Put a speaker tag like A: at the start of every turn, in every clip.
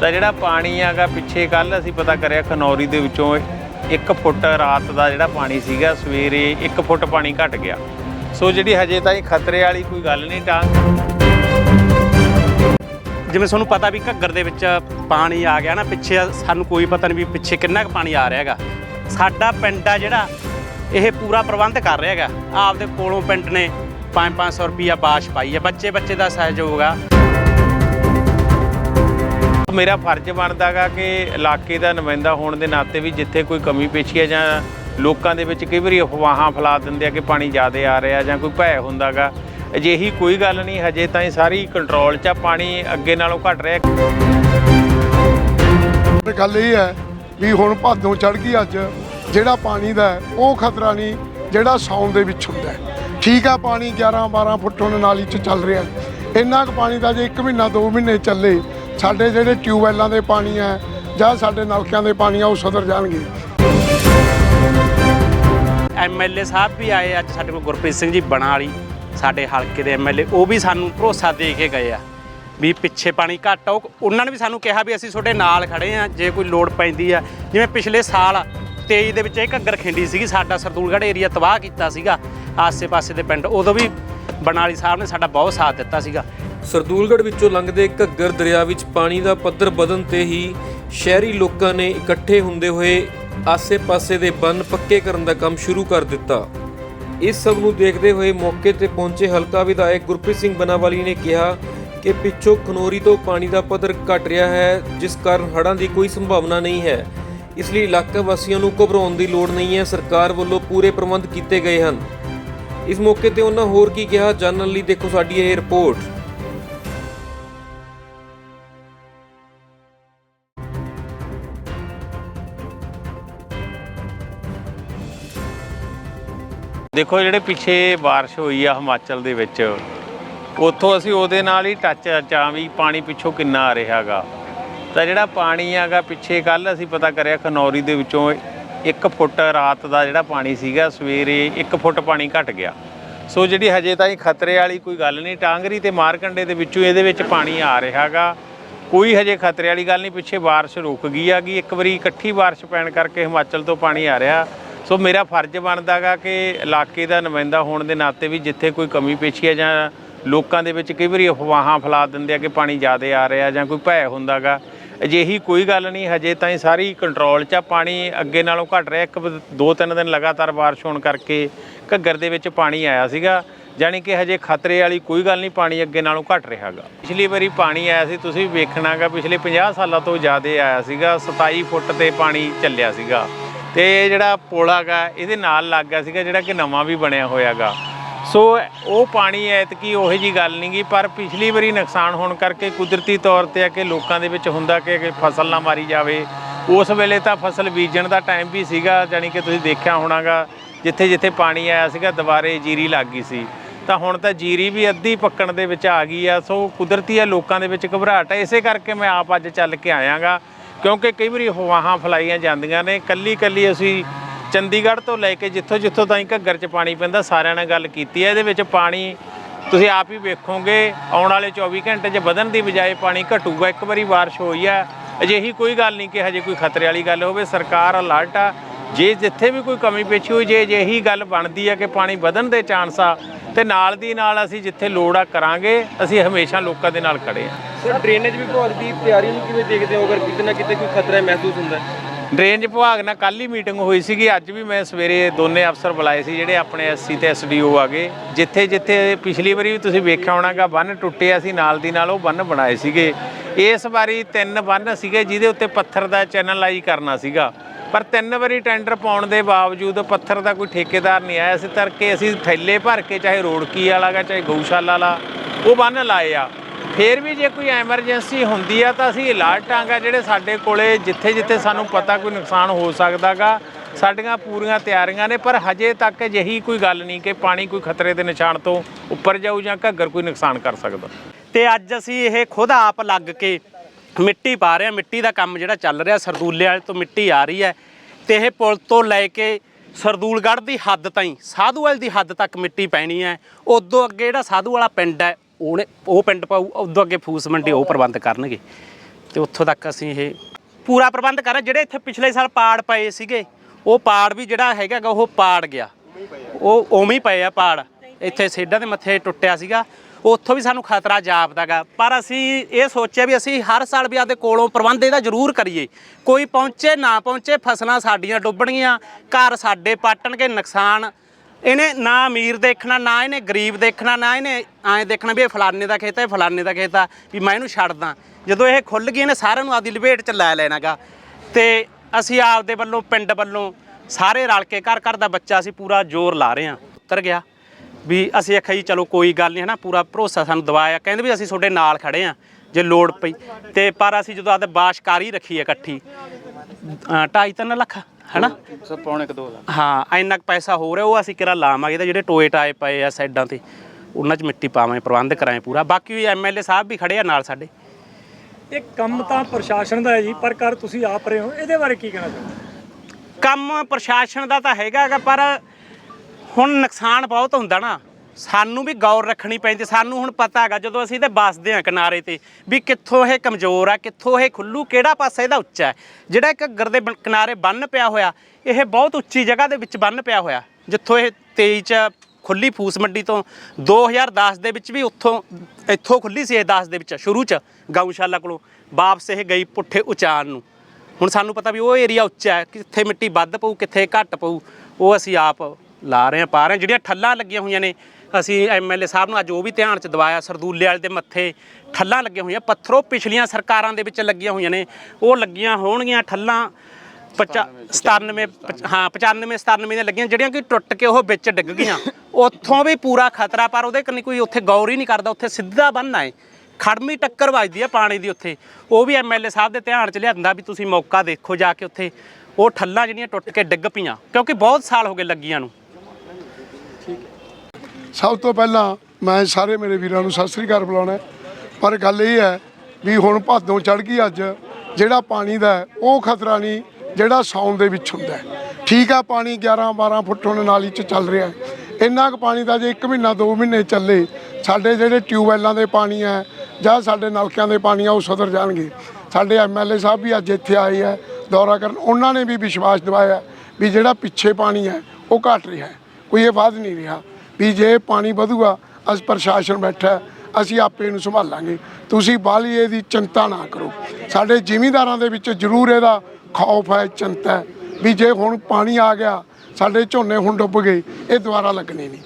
A: ਤਾਂ ਜਿਹੜਾ ਪਾਣੀ ਆਗਾ ਪਿੱਛੇ ਕੱਲ ਅਸੀਂ ਪਤਾ ਕਰਿਆ ਖਨੌਰੀ ਦੇ ਵਿੱਚੋਂ 1 ਫੁੱਟ ਰਾਤ ਦਾ ਜਿਹੜਾ ਪਾਣੀ ਸੀਗਾ, ਸਵੇਰੇ 1 ਫੁੱਟ ਪਾਣੀ ਘਟ ਗਿਆ। ਸੋ ਜਿਹੜੀ ਹਜੇ ਤਾਈਂ ਖਤਰੇ ਵਾਲੀ ਕੋਈ ਗੱਲ ਨਹੀਂ ਟਾਂਗ
B: ਜਿਵੇਂ ਤੁਹਾਨੂੰ ਪਤਾ ਵੀ ਘੱਗਰ ਦੇ ਵਿੱਚ ਪਾਣੀ ਆ ਗਿਆ ਨਾ, ਪਿੱਛੇ ਸਾਨੂੰ ਕੋਈ ਪਤਾ ਨਹੀਂ ਵੀ ਪਿੱਛੇ ਕਿੰਨਾ ਕੁ ਪਾਣੀ ਆ ਰਿਹਾ ਹੈਗਾ। ਸਾਡਾ ਪਿੰਡ ਆ ਜਿਹੜਾ, ਇਹ ਪੂਰਾ ਪ੍ਰਬੰਧ ਕਰ ਰਿਹਾ ਹੈਗਾ। ਆਪਦੇ ਕੋਲੋਂ ਪਿੰਡ ਨੇ 5-500 ਰੁਪਈਆ ਬਾਸ਼ ਪਾਈ ਹੈ। ਬੱਚੇ ਬੱਚੇ ਦਾ ਸਹਿਯੋਗ ਆ।
A: ਮੇਰਾ ਫਰਜ਼ ਬਣਦਾਗਾ ਕਿ ਇਲਾਕੇ ਦਾ ਨੁਮਾਇੰਦਾ ਹੋਣ ਦੇ ਨਾਤੇ ਵੀ ਜਿੱਥੇ ਕੋਈ ਕਮੀ ਪੇਸ਼ੀ ਹੈ ਜਾਂ ਲੋਕਾਂ ਦੇ ਵਿੱਚ ਕਈ ਵਾਰੀ ਅਫਵਾਹਾਂ ਫੈਲਾ ਦਿੰਦੇ ਆ ਕਿ ਪਾਣੀ ਜ਼ਿਆਦਾ ਆ ਰਿਹਾ ਜਾਂ ਕੋਈ ਭੈ ਹੁੰਦਾਗਾ, ਅਜਿਹੀ ਕੋਈ ਗੱਲ ਨਹੀਂ, ਹਜੇ ਤਾਈਂ ਸਾਰੀ ਕੰਟਰੋਲ 'ਚ ਆ, ਪਾਣੀ ਅੱਗੇ ਨਾਲੋਂ ਘਟ ਰਿਹਾ।
C: ਗੱਲ ਇਹ ਹੈ ਵੀ ਹੁਣ ਭਾਦੋਂ ਚੜ ਗਈ ਅੱਜ, ਜਿਹੜਾ ਪਾਣੀ ਦਾ ਉਹ ਖਤਰਾ ਨਹੀਂ, ਜਿਹੜਾ ਸੌਣ ਦੇ ਵਿੱਚ ਹੁੰਦਾ ਠੀਕ ਆ ਪਾਣੀ 11 12 ਫੁੱਟ ਹੁਣ ਨਾਲੀ 'ਚ ਚੱਲ ਰਿਹਾ। ਇੰਨਾ ਕੁ ਪਾਣੀ ਦਾ ਜੇ 1 ਮਹੀਨਾ 2 ਮਹੀਨੇ ਚੱਲੇ ਸਾਡੇ ਜਿਹੜੇ ਟਿਊਬਵੈਲਾਂ ਦੇ ਪਾਣੀ ਹੈ ਜਾਂ ਸਾਡੇ ਨਲਕਿਆਂ ਦੇ ਪਾਣੀ ਆ, ਉਹ ਸੁਧਰ ਜਾਣਗੇ।
B: ਐਮਐਲਏ ਸਾਹਿਬ ਵੀ ਆਏ, ਅੱਜ ਸਾਡੇ ਕੋਲ ਗੁਰਪ੍ਰੀਤ ਸਿੰਘ ਜੀ ਬਣਾ ਵਾਲੀ, ਸਾਡੇ ਹਲਕੇ ਦੇ ਐਮਐਲਏ ਉਹ ਵੀ ਸਾਨੂੰ ਭਰੋਸਾ ਦੇ ਕੇ ਗਏ ਆ ਵੀ ਪਿੱਛੇ ਪਾਣੀ ਘੱਟ ਆ। ਉਹ ਉਹਨਾਂ ਨੇ ਵੀ ਸਾਨੂੰ ਕਿਹਾ ਵੀ ਅਸੀਂ ਤੁਹਾਡੇ ਨਾਲ ਖੜੇ ਆ, ਜੇ ਕੋਈ ਲੋੜ ਪੈਂਦੀ ਆ। ਜਿਵੇਂ ਪਿਛਲੇ ਸਾਲ 23 ਦੇ ਵਿੱਚ ਇਹ ਘੱਗਰ ਖਿੰਡੀ ਸੀਗੀ, ਸਾਡਾ ਸਰਦੂਲਗੜ੍ਹ ਏਰੀਆ ਤਬਾਹ ਕੀਤਾ ਸੀਗਾ, ਆਸੇ-ਪਾਸੇ ਦੇ ਪਿੰਡ, ਉਦੋਂ ਵੀ ਬਣਾਲੀ ਸਾਹਿਬ ਨੇ ਸਾਡਾ ਬਹੁਤ ਸਾਥ ਦਿੱਤਾ ਸੀਗਾ।
D: ਸਰਦੂਲਗੜ੍ਹ ਵਿੱਚੋਂ ਲੰਘਦੇ ਘੱਗਰ ਦਰਿਆ ਵਿੱਚ ਪਾਣੀ ਦਾ ਪੱਧਰ ਵਧਣ ਤੇ ਹੀ ਸ਼ਹਿਰੀ ਲੋਕਾਂ ਨੇ ਇਕੱਠੇ ਹੁੰਦੇ ਹੋਏ ਆਸੇ-ਪਾਸੇ ਦੇ ਬੰਨ ਪੱਕੇ ਕਰਨ ਦਾ ਕੰਮ ਸ਼ੁਰੂ ਕਰ ਦਿੱਤਾ। ਇਸ ਸਭ ਨੂੰ ਦੇਖਦੇ ਹੋਏ ਮੌਕੇ ਤੇ ਪਹੁੰਚੇ ਹਲਕਾ ਵਿਧਾਇਕ ਗੁਰਪ੍ਰੀਤ ਸਿੰਘ ਬਨਾਵਾਲੀ ਨੇ ਕਿਹਾ ਕਿ ਪਿੱਛੋਂ ਖਨੋਰੀ ਤੋਂ ਪਾਣੀ ਦਾ ਪੱਧਰ ਘਟ ਰਿਹਾ ਹੈ, ਜਿਸ ਕਾਰਨ ਹੜ੍ਹਾਂ ਦੀ ਕੋਈ ਸੰਭਾਵਨਾ ਨਹੀਂ ਹੈ। ਇਸ ਲਈ ਇਲਾਕਾ ਵਾਸੀਆਂ ਨੂੰ ਘਬਰਾਉਣ ਦੀ ਲੋੜ ਨਹੀਂ ਹੈ, ਸਰਕਾਰ ਵੱਲੋਂ ਪੂਰੇ ਪ੍ਰਬੰਧ ਕੀਤੇ ਗਏ ਹਨ। ਇਸ ਮੌਕੇ ਤੇ ਉਹਨਾਂ ਹੋਰ ਕੀ ਕਿਹਾ, ਜਾਣਨ ਲਈ ਦੇਖੋ ਸਾਡੀ ਇਹ ਰਿਪੋਰਟ।
A: ਦੇਖੋ ਜਿਹੜੇ ਪਿੱਛੇ ਬਾਰਿਸ਼ ਹੋਈ ਆ ਹਿਮਾਚਲ ਦੇ ਵਿੱਚ, ਉੱਥੋਂ ਅਸੀਂ ਉਹਦੇ ਨਾਲ ਹੀ ਟੱਚ ਚਾਂ ਵੀ ਪਾਣੀ ਪਿੱਛੋਂ ਕਿੰਨਾ ਆ ਰਿਹਾਗਾ ਤਾਂ ਜਿਹੜਾ ਪਾਣੀ ਆਗਾ ਪਿੱਛੇ ਕੱਲ ਅਸੀਂ ਪਤਾ ਕਰਿਆ ਖਨੌਰੀ ਦੇ ਵਿੱਚੋਂ 1 ਫੁੱਟ ਰਾਤ ਦਾ ਜਿਹੜਾ ਪਾਣੀ ਸੀਗਾ, ਸਵੇਰੇ 1 ਫੁੱਟ ਪਾਣੀ ਘਟ ਗਿਆ। ਸੋ ਜਿਹੜੀ ਹਜੇ ਤਾਈਂ ਖਤਰੇ ਵਾਲੀ ਕੋਈ ਗੱਲ ਨਹੀਂ, ਟਾਂਗਰੀ ਤੇ ਮਾਰਕੰਡੇ ਦੇ ਵਿੱਚੋਂ ਇਹਦੇ ਵਿੱਚ ਪਾਣੀ ਆ ਰਿਹਾਗਾ ਕੋਈ ਹਜੇ ਖਤਰੇ ਵਾਲੀ ਗੱਲ ਨਹੀਂ, ਪਿੱਛੇ ਬਾਰਿਸ਼ ਰੁਕ ਗਈ ਆਗੀ, ਇੱਕ ਵਾਰੀ ਇਕੱਠੀ ਬਾਰਿਸ਼ ਪੈਣ ਕਰਕੇ ਹਿਮਾਚਲ ਤੋਂ ਪਾਣੀ ਆ ਰਿਹਾ। ਸੋ ਮੇਰਾ ਫਰਜ਼ ਬਣਦਾਗਾ ਕਿ ਇਲਾਕੇ ਦਾ ਨੁਮਾਇੰਦਾ ਹੋਣ ਦੇ ਨਾਤੇ ਵੀ ਜਿੱਥੇ ਕੋਈ ਕਮੀ ਪੇਸ਼ੀ ਹੈ ਜਾਂ ਲੋਕਾਂ ਦੇ ਵਿੱਚ ਕਈ ਵਾਰੀ ਅਫਵਾਹਾਂ ਫੈਲਾ ਦਿੰਦੇ ਆ ਕਿ ਪਾਣੀ ਜ਼ਿਆਦਾ ਆ ਰਿਹਾ ਜਾਂ ਕੋਈ ਭੈ ਹੁੰਦਾਗਾ, ਅਜਿਹੀ ਕੋਈ ਗੱਲ ਨਹੀਂ, ਹਜੇ ਤਾਈਂ ਸਾਰੀ ਕੰਟਰੋਲ 'ਚ ਆ, ਪਾਣੀ ਅੱਗੇ ਨਾਲੋਂ ਘਟ ਰਿਹਾ, ਇੱਕ ਦੋ ਤਿੰਨ ਦਿਨ ਲਗਾਤਾਰ ਬਾਰਿਸ਼ ਹੋਣ ਕਰਕੇ ਘੱਗਰ ਦੇ ਵਿੱਚ ਪਾਣੀ ਆਇਆ ਸੀਗਾ, ਜਾਣੀ ਕਿ ਹਜੇ ਖਤਰੇ ਵਾਲੀ ਕੋਈ ਗੱਲ ਨਹੀਂ, ਪਾਣੀ ਅੱਗੇ ਨਾਲੋਂ ਘਟ ਰਿਹਾਗਾ। ਪਿਛਲੀ ਵਾਰੀ ਪਾਣੀ ਆਇਆ ਸੀ, ਤੁਸੀਂ ਵੀ ਵੇਖਣਾਗਾ, ਪਿਛਲੇ 50 ਸਾਲਾਂ ਤੋਂ ਜ਼ਿਆਦਾ ਆਇਆ ਸੀਗਾ 27 ਫੁੱਟ ਤੇ ਪਾਣੀ ਚੱਲਿਆ ਸੀਗਾ। ਤੇ ਜਿਹੜਾ ਪੁਲ ਹੈਗਾ ਇਹਦੇ ਨਾਲ ਲੱਗ ਗਿਆ ਸੀਗਾ ਜਿਹੜਾ ਕਿ ਨਵਾਂ ਵੀ ਬਣਿਆ ਹੋਇਆਗਾ ਸੋ ਉਹ ਪਾਣੀ ਐਤਕੀ ਉਹੋ ਜੀ ਗੱਲ ਨਹੀਂ ਗੀ, ਪਰ ਪਿਛਲੀ ਵਾਰੀ ਨੁਕਸਾਨ ਹੋਣ ਕਰਕੇ ਕੁਦਰਤੀ ਤੌਰ ਤੇ ਆ ਕਿ ਲੋਕਾਂ ਦੇ ਵਿੱਚ ਹੁੰਦਾ ਕਿ ਫਸਲ ਨਾ ਮਾਰੀ ਜਾਵੇ। ਉਸ ਵੇਲੇ ਤਾਂ ਫਸਲ ਬੀਜਣ ਦਾ ਟਾਈਮ ਵੀ ਸੀਗਾ, ਜਾਣੀ ਕਿ ਤੁਸੀਂ ਦੇਖਿਆ ਹੋਣਾਗਾ ਜਿੱਥੇ ਜਿੱਥੇ ਪਾਣੀ ਆਇਆ ਸੀਗਾ, ਦੁਬਾਰੇ ਜੀਰੀ ਲੱਗ ਗਈ ਸੀ। ਤਾਂ ਹੁਣ ਤਾਂ ਜੀਰੀ ਵੀ ਅੱਧੀ ਪੱਕਣ ਦੇ ਵਿੱਚ ਆ ਗਈ ਆ, ਸੋ ਕੁਦਰਤੀ ਆ ਲੋਕਾਂ ਦੇ ਵਿੱਚ ਘਬਰਾਹਟ ਹੈ ਇਸੇ ਕਰਕੇ ਮੈਂ ਆਪ ਅੱਜ ਚੱਲ ਕੇ ਆਇਆਗਾ। ਕਿਉਂਕਿ ਕਈ ਵਾਰੀ ਹਵਾਹਾਂ ਫਲਾਈਆਂ ਜਾਂਦੀਆਂ ਨੇ ਕੱਲੀ ਕੱਲੀ ਅਸੀਂ ਚੰਡੀਗੜ੍ਹ ਤੋਂ ਲੈ ਕੇ ਜਿੱਥੋਂ ਜਿੱਥੋਂ ਤਾਈਂ ਘੱਗਰ 'ਚ ਪਾਣੀ ਪੈਂਦਾ, ਸਾਰਿਆਂ ਨਾਲ ਗੱਲ ਕੀਤੀ ਹੈ। ਇਹਦੇ ਵਿੱਚ ਪਾਣੀ ਤੁਸੀਂ ਆਪ ਹੀ ਵੇਖੋਗੇ, ਆਉਣ ਵਾਲੇ 24 ਘੰਟੇ 'ਚ ਵਧਣ ਦੀ ਬਜਾਏ ਪਾਣੀ ਘਟੂਗਾ। ਇੱਕ ਵਾਰੀ ਬਾਰਿਸ਼ ਹੋਈ ਆ, ਅਜਿਹੀ ਕੋਈ ਗੱਲ ਨਹੀਂ ਕਿ ਹਜੇ ਕੋਈ ਖਤਰੇ ਵਾਲੀ ਗੱਲ ਹੋਵੇ। ਸਰਕਾਰ ਅਲਰਟ ਆ, ਜੇ ਜਿੱਥੇ ਵੀ ਕੋਈ ਕਮੀ ਪੇਸ਼ੀ ਹੋਈ, ਜੇ ਅਜਿਹੀ ਗੱਲ ਬਣਦੀ ਆ ਕਿ ਪਾਣੀ ਵਧਣ ਦੇ ਚਾਂਸ ਆ ਤੇ ਨਾਲ ਦੀ ਨਾਲ ਅਸੀਂ ਜਿੱਥੇ ਲੋੜ ਆ ਕਰਾਂਗੇ ਅਸੀਂ ਹਮੇਸ਼ਾ ਲੋਕਾਂ ਦੇ ਨਾਲ ਖੜੇ ਆ।
E: ਸਰ ਡਰੇਨੇਜ ਵਿਭਾਗ ਦੀ ਤਿਆਰੀ ਨੂੰ ਕਿਵੇਂ ਦੇਖਦੇ ਹੋ? ਅਗਰ ਕਿਤੇ ਨਾ ਕਿਤੇ ਕੋਈ ਖਤਰਾ ਮਹਿਸੂਸ ਹੁੰਦਾ
A: ਡਰੇਨਜ ਵਿਭਾਗ ਨਾਲ ਕੱਲ ਹੀ ਮੀਟਿੰਗ ਹੋਈ ਸੀਗੀ ਅੱਜ ਵੀ ਮੈਂ ਸਵੇਰੇ ਦੋਨੇ ਅਫਸਰ ਬੁਲਾਏ ਸੀ ਜਿਹੜੇ ਆਪਣੇ ਐਸਸੀ ਤੇ ਐਸਡੀਓ ਆਗੇ। ਜਿੱਥੇ ਜਿੱਥੇ ਪਿਛਲੀ ਵਾਰੀ ਵੀ ਤੁਸੀਂ ਵੇਖਿਆ ਹੋਣਾਗਾ ਬੰਨ ਟੁੱਟਿਆ ਸੀ ਨਾਲ ਦੀ ਨਾਲ ਉਹ ਬੰਨ ਬਣਾਏ ਸੀਗੇ। ਇਸ ਵਾਰੀ ਤਿੰਨ ਬੰਨ ਸੀਗੇ ਜਿਹਦੇ ਉੱਤੇ ਪੱਥਰ ਦਾ ਚੈਨਲਾਈਜ਼ ਕਰਨਾ ਸੀਗਾ। ਪਰ ਤਿੰਨ ਵਾਰੀ ਟੈਂਡਰ ਪਾਉਣ ਦੇ ਬਾਵਜੂਦ ਪੱਥਰ ਦਾ ਕੋਈ ਠੇਕੇਦਾਰ ਨਹੀਂ ਆਇਆ। ਇਸ ਕਰਕੇ ਅਸੀਂ ਥੈਲੇ ਭਰ ਕੇ, ਚਾਹੇ ਰੋੜਕੀ ਵਾਲਾ ਗਾ, ਚਾਹੇ ਗਊਸ਼ਾਲਾ ਵਾਲਾ, ਉਹ ਬੰਨ ਲਾਏ ਆ। ਫੇਰ ਵੀ ਜੇ ਕੋਈ ਐਮਰਜੈਂਸੀ ਹੁੰਦੀ ਆ ਤਾਂ ਅਸੀਂ ਅਲਰਟ ਆਂਗਾ ਜਿਹੜੇ ਸਾਡੇ ਕੋਲੇ ਜਿੱਥੇ ਜਿੱਥੇ ਸਾਨੂੰ ਪਤਾ ਕੋਈ ਨੁਕਸਾਨ ਹੋ ਸਕਦਾਗਾ ਸਾਡੀਆਂ ਪੂਰੀਆਂ ਤਿਆਰੀਆਂ ਨੇ। ਪਰ ਹਜੇ ਤੱਕ ਅਜਿਹੀ ਕੋਈ ਗੱਲ ਨਹੀਂ ਕਿ ਪਾਣੀ ਕੋਈ ਖਤਰੇ ਦੇ ਨਿਸ਼ਾਨ ਤੋਂ ਉੱਪਰ ਜਾਊ ਜਾਂ ਘੱਗਰ ਕੋਈ ਨੁਕਸਾਨ ਕਰ ਸਕਦਾ।
B: ਤੇ ਅੱਜ ਅਸੀਂ ਇਹ ਖੁਦ ਆਪ ਲੱਗ ਕੇ ਮਿੱਟੀ ਪਾ ਰਿਹਾ, ਮਿੱਟੀ ਦਾ ਕੰਮ ਜਿਹੜਾ ਚੱਲ ਰਿਹਾ ਸਰਦੂਲੇ ਵਾਲੇ ਤੋਂ ਮਿੱਟੀ ਆ ਰਹੀ ਹੈ ਤੇ ਇਹ ਪੁਲ ਤੋਂ ਲੈ ਕੇ ਸਰਦੂਲਗੜ੍ਹ ਦੀ ਹੱਦ ਤਾਈਂ ਸਾਧੂਵਾਲ ਦੀ ਹੱਦ ਤੱਕ ਮਿੱਟੀ ਪੈਣੀ ਹੈ। ਉਦੋਂ ਅੱਗੇ ਜਿਹੜਾ ਸਾਧੂ ਵਾਲਾ ਪਿੰਡ ਹੈ, ਉਹਨੇ ਉਹ ਪਿੰਡ ਪਾਊ, ਉਦੋਂ ਅੱਗੇ ਫੂਸ ਮੰਡੀ ਉਹ ਪ੍ਰਬੰਧ ਕਰਨਗੇ। ਤੇ ਉੱਥੋਂ ਤੱਕ ਅਸੀਂ ਇਹ ਪੂਰਾ ਪ੍ਰਬੰਧ ਕਰ ਜਿਹੜੇ ਇੱਥੇ ਪਿਛਲੇ ਸਾਲ ਪਾੜ ਪਏ ਸੀਗੇ, ਉਹ ਪਾੜ ਵੀ ਜਿਹੜਾ ਹੈਗਾ ਉਹ ਪਾੜ ਗਿਆ। ਉਹ ਉਵੇਂ ਹੀ ਪਏ ਆ ਪਾੜ। ਇੱਥੇ ਸੇਡਾਂ ਦੇ ਮੱਥੇ ਟੁੱਟਿਆ ਸੀਗਾ। ਉੱਥੋਂ ਵੀ ਸਾਨੂੰ ਖਤਰਾ ਜਾਪਦਾਗਾ ਪਰ ਅਸੀਂ ਇਹ ਸੋਚਿਆ ਵੀ ਅਸੀਂ ਹਰ ਸਾਲ ਵੀ ਆਪਦੇ ਕੋਲੋਂ ਪ੍ਰਬੰਧ ਇਹਦਾ ਜ਼ਰੂਰ ਕਰੀਏ। ਕੋਈ ਪਹੁੰਚੇ, ਨਾ ਪਹੁੰਚੇ, ਫਸਲਾਂ ਸਾਡੀਆਂ ਡੁੱਬਣਗੀਆਂ, ਘਰ ਸਾਡੇ ਪਾਟਣਗੇ, ਨੁਕਸਾਨ। ਇਹਨੇ ਨਾ ਅਮੀਰ ਦੇਖਣਾ, ਨਾ ਇਹਨੇ ਗਰੀਬ ਦੇਖਣਾ, ਨਾ ਇਹਨੇ ਐਂ ਦੇਖਣਾ ਵੀ ਇਹ ਫਲਾਨੇ ਦਾ ਖੇਤ ਹੈ ਇਹ ਫਲਾਨੇ ਦਾ ਖੇਤ ਆ, ਵੀ ਮੈਂ ਇਹਨੂੰ ਛੱਡਦਾ ਜਦੋਂ ਇਹ ਖੁੱਲ ਗਈ, ਇਹਨੇ ਸਾਰਿਆਂ ਨੂੰ ਆਪਦੀ ਲਪੇਟ 'ਚ ਲੈ ਲੈਣਾਗਾ ਤੇ ਅਸੀਂ ਆਪਦੇ ਵੱਲੋਂ, ਪਿੰਡ ਵੱਲੋਂ ਸਾਰੇ ਰਲ ਕੇ ਘਰ ਘਰ ਦਾ ਬੱਚਾ ਅਸੀਂ ਪੂਰਾ ਜ਼ੋਰ ਲਾ ਰਹੇ ਹਾਂ। ਉਤਰ ਗਿਆ। ਵੀ ਅਸੀਂ ਆਖਿਆ ਜੀ ਚਲੋ ਕੋਈ ਗੱਲ ਨਹੀਂ ਹਨਾ ਪੂਰਾ ਭਰੋਸਾ ਸਾਨੂੰ ਦਵਾਇਆ। ਕਹਿੰਦੇ ਵੀ ਅਸੀਂ ਤੁਹਾਡੇ ਨਾਲ ਖੜੇ ਆ ਜੇ ਲੋੜ ਪਈ। ਤੇ ਪਰ ਅਸੀਂ ਜਦੋਂ ਆਪਦੇ ਬਾਸ਼ਕਾਰੀ ਰੱਖੀ ਹੈ ਇਕੱਠੀ 2.5 ਲੱਖ ਹਨਾ?
E: ਸਰ ਪੌਣੇ ਕ 2 ਲੱਖ।
B: ਹਾਂ ਇੰਨਾ ਕੁ ਪੈਸਾ ਹੋ ਰਿਹਾ ਉਹ ਅਸੀਂ ਕਿਰਾ ਲਾਵਾਂਗੇ? ਤੇ ਜਿਹੜੇ ਟੋਏ ਟਾਏ ਪਏ ਆ ਸਾਈਡਾਂ ਤੇ ਉਹਨਾਂ 'ਚ ਮਿੱਟੀ ਪਾਵਾਂਗੇ ਪ੍ਰਬੰਧ ਕਰਾਂਗੇ ਪੂਰਾ। ਬਾਕੀ ਵੀ ਐਮਐਲਏ ਸਾਹਿਬ ਵੀ ਖੜੇ ਆ ਨਾਲ ਸਾਡੇ।
F: ਇਹ ਕੰਮ ਤਾਂ ਪ੍ਰਸ਼ਾਸਨ ਦਾ ਹੈ ਜੀ ਪਰ ਕਰ ਤੁਸੀਂ ਆਪ ਰਹੇ ਹੋ ਇਹਦੇ ਬਾਰੇ ਕੀ ਕਹਿਣਾ ਚਾਹੁੰਦੇ
B: ਕੰਮ ਪ੍ਰਸ਼ਾਸਨ ਦਾ ਤਾਂ ਹੈਗਾ ਪਰ ਹੁਣ ਨੁਕਸਾਨ ਬਹੁਤ ਹੁੰਦਾ ਨਾ, ਸਾਨੂੰ ਵੀ ਗੌਰ ਰੱਖਣੀ ਪੈਂਦੀ, ਸਾਨੂੰ ਹੁਣ ਪਤਾ ਹੈਗਾ ਜਦੋਂ ਅਸੀਂ ਤੇ ਵੱਸਦੇ ਹਾਂ ਕਿਨਾਰੇ ਤੇ, ਵੀ ਕਿੱਥੋਂ ਇਹ ਕਮਜ਼ੋਰ ਆ, ਕਿੱਥੋਂ ਇਹ ਖੁੱਲੂ, ਕਿਹੜਾ ਪਾਸਾ ਇਹਦਾ ਉੱਚਾ ਹੈ। ਜਿਹੜਾ ਇੱਕ ਘੱਗਰ ਦੇ ਬਨ- ਕਿਨਾਰੇ ਬੰਨ ਪਿਆ ਹੋਇਆ, ਇਹ ਬਹੁਤ ਉੱਚੀ ਜਗ੍ਹਾ ਦੇ ਵਿੱਚ ਬੰਨ ਪਿਆ ਹੋਇਆ, ਜਿੱਥੋਂ ਇਹ 23 ਚ ਖੁੱਲੀ ਫੂਸ ਮੰਡੀ ਤੋਂ 2010 ਦੇ ਵਿੱਚ ਵੀ ਉੱਥੋਂ, ਇੱਥੋਂ ਖੁੱਲੀ ਸੀ ਇਹ 10 ਦੇ ਵਿੱਚ, ਸ਼ੁਰੂ ਚ, ਗਊਸ਼ਾਲਾ ਕੋਲੋਂ, ਵਾਪਸ ਇਹ ਗਈ ਪੁੱਠੇ ਉਚਾਨ ਨੂੰ। ਹੁਣ ਸਾਨੂੰ ਪਤਾ ਵੀ ਉਹ ਏਰੀਆ ਉੱਚਾ ਹੈ, ਕਿੱਥੇ ਮਿੱਟੀ ਵੱਧ ਪਊ, ਕਿੱਥੇ ਘੱਟ ਪਊ, ਉਹ ਅਸੀਂ ਆਪ ਲਾ ਰਹੇ ਹਾਂ, ਪਾ ਰਹੇ ਹਾਂ। ਜਿਹੜੀਆਂ ਠੱਲਾਂ ਲੱਗੀਆਂ ਹੋਈਆਂ ਨੇ, ਅਸੀਂ ਐਮਐਲਏ ਸਾਹਿਬ ਨੂੰ ਅੱਜ ਉਹ ਵੀ ਧਿਆਨ ਚ ਦਵਾਇਆ, ਸਰਦੂਲੇ ਵਾਲੇ ਦੇ ਮੱਥੇ ਠੱਲਾਂ ਲੱਗੀਆਂ ਹੋਈਆਂ, ਪੱਥਰੋਂ ਪਿਛਲੀਆਂ ਸਰਕਾਰਾਂ ਦੇ ਵਿੱਚ ਲੱਗੀਆਂ ਹੋਈਆਂ ਨੇ। ਉਹ ਲੱਗੀਆਂ ਹੋਣਗੀਆਂ ਠੱਲਾਂ ਪਚਾ- 97 ਪਚ- ਹਾਂ 95 97 ਦੀਆਂ ਲੱਗੀਆਂ, ਜਿਹੜੀਆਂ ਕਿ ਟੁੱਟ ਕੇ ਉਹ ਵਿੱਚ ਡਿੱਗ ਗਈਆਂ। ਉੱਥੋਂ ਵੀ ਪੂਰਾ ਖਤਰਾ, ਪਰ ਉਹਦੇ ਕੰਨੀ ਕੋਈ ਉੱਥੇ ਗੌਰ ਹੀ ਨਹੀਂ ਕਰਦਾ, ਉੱਥੇ ਸਿੱਧਾ ਬੰਨ੍ਹਣਾ ਹੈ ਖੜਮੀ ਟੱਕਰ ਵੱਜਦੀ ਆ ਪਾਣੀ ਦੀ ਉੱਥੇ। ਉਹ ਵੀ ਐਮਐਲਏ ਸਾਹਿਬ ਦੇ ਧਿਆਨ 'ਚ ਲਿਆਂਦਾ ਵੀ ਤੁਸੀਂ ਮੌਕਾ ਦੇਖੋ ਜਾ ਕੇ ਉੱਥੇ। ਉਹ ਠੱਲਾਂ ਜਿਹੜੀਆਂ ਟੁੱਟ ਕੇ ਡਿੱਗ ਪਈਆਂ, ਕਿਉਂਕਿ ਬਹੁਤ ਸਾਲ ਹੋ ਗਏ ਲੱਗੀਆਂ ਨੂੰ।
C: ਸਭ ਤੋਂ ਪਹਿਲਾਂ ਮੈਂ ਸਾਰੇ ਮੇਰੇ ਵੀਰਾਂ ਨੂੰ ਸਤਿ ਸ੍ਰੀ ਅਕਾਲ ਬੁਲਾਉਣਾ ਪਰ ਗੱਲ ਇਹ ਹੈ ਵੀ ਹੁਣ ਭਾਦੋਂ ਚੜ ਗਈ ਅੱਜ, ਜਿਹੜਾ ਪਾਣੀ ਦਾ ਉਹ ਖਤਰਾ ਨਹੀਂ ਜਿਹੜਾ ਸੌਣ ਦੇ ਵਿੱਚ ਹੁੰਦਾ ਠੀਕ ਆ, ਪਾਣੀ 11 12 ਫੁੱਟ ਹੁਣ ਨਾਲੀ 'ਚ ਚੱਲ ਰਿਹਾ ਇੰਨਾ ਕੁ ਪਾਣੀ ਦਾ ਜੇ 1 ਮਹੀਨਾ 2 ਮਹੀਨੇ ਚੱਲੇ, ਸਾਡੇ ਜਿਹੜੇ ਟਿਊਬਵੈਲਾਂ ਦੇ ਪਾਣੀ ਹੈ ਜਾਂ ਸਾਡੇ ਨਲਕਿਆਂ ਦੇ ਪਾਣੀ ਆ, ਉਹ ਸੁਧਰ ਜਾਣਗੇ। ਸਾਡੇ ਐਮਐਲਏ ਸਾਹਿਬ ਵੀ ਅੱਜ ਇੱਥੇ ਆਏ ਹੈ, ਦੌਰਾ ਕਰਨ। ਉਹਨਾਂ ਨੇ ਵੀ ਵਿਸ਼ਵਾਸ ਦਿਵਾਇਆ ਵੀ ਜਿਹੜਾ ਪਿੱਛੇ ਪਾਣੀ ਹੈ, ਉਹ ਘਟ ਰਿਹਾ ਕੋਈ ਇਹ ਵੱਧ ਨਹੀਂ ਰਿਹਾ। ਵੀ ਜੇ ਪਾਣੀ ਵਧੂਗਾ ਅਸ ਪ੍ਰਸ਼ਾਸਨ ਬੈਠਾ ਅਸੀਂ ਆਪੇ ਇਹਨੂੰ ਸੰਭਾਲਾਂਗੇ। ਤੁਸੀਂ ਬਾਹਲੀ ਇਹਦੀ ਚਿੰਤਾ ਨਾ ਕਰੋ। ਸਾਡੇ ਜ਼ਿਮੀਂਦਾਰਾਂ ਦੇ ਵਿੱਚ ਜ਼ਰੂਰ ਇਹਦਾ ਖੌਫ ਹੈ ਚਿੰਤਾ ਹੈ ਵੀ ਜੇ ਹੁਣ ਪਾਣੀ ਆ ਗਿਆ ਸਾਡੇ ਝੋਨੇ ਹੁਣ ਡੁੱਬ ਗਏ ਇਹ ਦੁਬਾਰਾ ਲੱਗਣੇ ਨਹੀਂ।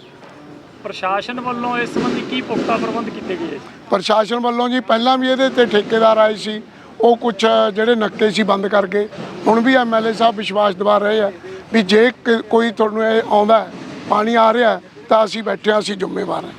F: ਪ੍ਰਸ਼ਾਸਨ ਵੱਲੋਂ ਇਸ ਸੰਬੰਧੀ ਕੀ ਪੁਖਤਾ ਪ੍ਰਬੰਧ ਕੀਤੇ ਗਏ?
C: ਪ੍ਰਸ਼ਾਸਨ ਵੱਲੋਂ ਜੀ ਪਹਿਲਾਂ ਵੀ ਇਹਦੇ ਤੇ ਠੇਕੇਦਾਰ ਆਏ ਸੀ ਉਹ ਕੁਝ ਜਿਹੜੇ ਨੱਕੇ ਸੀ ਬੰਦ ਕਰ ਗਏ ਹੁਣ ਵੀ ਐਮਐਲਏ ਸਾਹਿਬ ਵਿਸ਼ਵਾਸ ਦਿਵਾ ਰਹੇ ਆ ਵੀ ਜੇ ਕੋਈ ਤੁਹਾਨੂੰ ਇਹ ਆਉਂਦਾ ਪਾਣੀ ਆ ਰਿਹਾ ਤਾਂ ਅਸੀਂ ਬੈਠੇ ਹਾਂ ਅਸੀਂ ਜ਼ਿੰਮੇਵਾਰ ਹਾਂ।